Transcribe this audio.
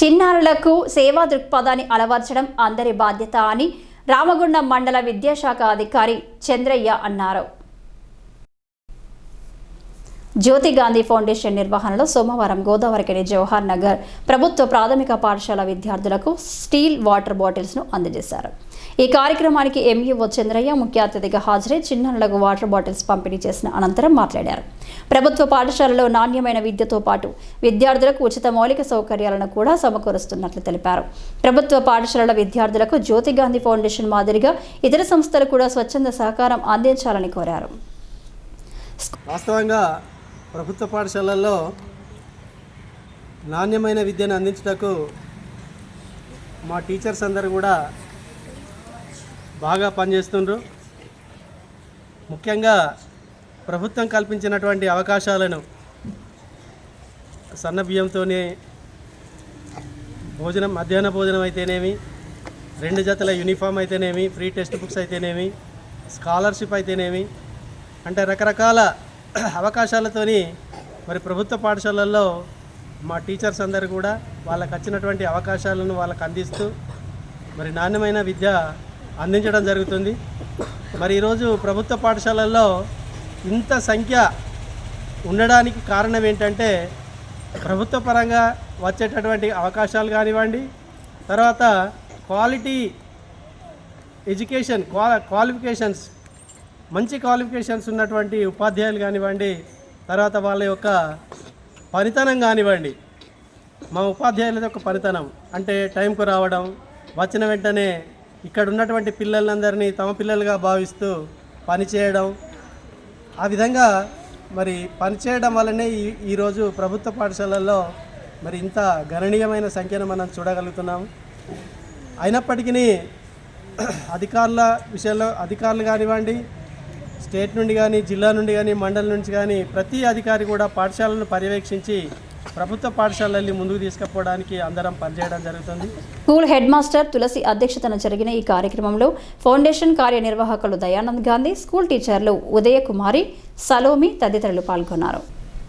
చిన్నారులకు సేవా దృక్పథాన్ని అలవర్చడం అందరి బాధ్యత అని రామగుండం మండల విద్యాశాఖ అధికారి చంద్రయ్య అన్నారు. జ్యోతి గాంధీ ఫౌండేషన్ నిర్వహణలో సోమవారం గోదావరికని జవహర్ నగర్ ప్రభుత్వ ప్రాథమిక పాఠశాల విద్యార్థులకు స్టీల్ వాటర్ బాటిల్స్ను అందజేశారు. ఈ కార్యక్రమానికి ఎంఈఓ చంద్రయ్య ముఖ్య అతిథిగా హాజరై చిన్నారులకు వాటర్ బాటిల్స్ పంపిణీ చేసిన అనంతరం మాట్లాడారు. ప్రభుత్వ పాఠశాలలో నాణ్యమైన విద్యతో పాటు విద్యార్థులకు ఉచిత మౌలిక సౌకర్యాలను కూడా సమకూరుస్తున్నట్లు తెలిపారు. ప్రభుత్వ పాఠశాలల విద్యార్థులకు జ్యోతి గాంధీ ఫౌండేషన్ మాదిరిగా ఇతర సంస్థలు కూడా స్వచ్ఛంద సహకారం అందించాలని కోరారు. వాస్తవంగా ప్రభుత్వ పాఠశాలల్లో నాణ్యమైన విద్యను అందించుటకు మా టీచర్స్ అందరూ కూడా బాగా పనిచేస్తుండ్రు. ముఖ్యంగా ప్రభుత్వం కల్పించినటువంటి అవకాశాలను సన్న బియ్యంతోనే భోజనం మధ్యాహ్న భోజనం అయితేనేమి రెండు జతల యూనిఫామ్ అయితేనేమి ఫ్రీ టెక్స్ట్ బుక్స్ అయితేనేమి స్కాలర్షిప్ అయితేనేమి అంటే రకరకాల అవకాశాలతోని మరి ప్రభుత్వ పాఠశాలల్లో మా టీచర్స్ అందరూ కూడా వాళ్ళకి వచ్చినటువంటి అవకాశాలను వాళ్ళకి అందిస్తూ మరి నాణ్యమైన విద్య అందించడం జరుగుతుంది. మరి ఈరోజు ప్రభుత్వ పాఠశాలల్లో ఇంత సంఖ్య ఉండడానికి కారణం ఏంటంటే ప్రభుత్వ పరంగా వచ్చేటటువంటి అవకాశాలు కానివ్వండి తర్వాత క్వాలిటీ ఎడ్యుకేషన్ క్వా క్వాలిఫికేషన్స్ మంచి క్వాలిఫికేషన్స్ ఉన్నటువంటి ఉపాధ్యాయులు కానివ్వండి తర్వాత వాళ్ళ యొక్క పనితనం కానివ్వండి. మా ఉపాధ్యాయుల యొక్క పనితనం. అంటే టైంకు రావడం వచ్చిన వెంటనే ఇక్కడ ఉన్నటువంటి పిల్లలందరినీ తమ పిల్లలుగా భావిస్తూ పనిచేయడం ఆ విధంగా మరి పనిచేయడం వల్లనే ఈ ఈరోజు ప్రభుత్వ పాఠశాలల్లో మరి ఇంత గణనీయమైన సంఖ్యను మనం చూడగలుగుతున్నాము అయినప్పటికీ అధికారుల విషయంలో అధికారులు కానివ్వండి స్టేట్ నుండి కానీ జిల్లా నుండి కానీ మండలం నుంచి కానీ ప్రతి అధికారి కూడా పాఠశాలను పర్యవేక్షించి ప్రభుత్వ పాఠశాలల్ని ముందుకు తీసుకుపోవడానికి అందరం పనిచేయడం జరుగుతుంది. స్కూల్ హెడ్ మాస్టర్ తులసి అధ్యక్షతన జరిగిన ఈ కార్యక్రమంలో ఫౌండేషన్ కార్యనిర్వాహకులు దయానంద్ గాంధీ స్కూల్ టీచర్లు ఉదయకుమారి సలోమి తదితరులు పాల్గొన్నారు.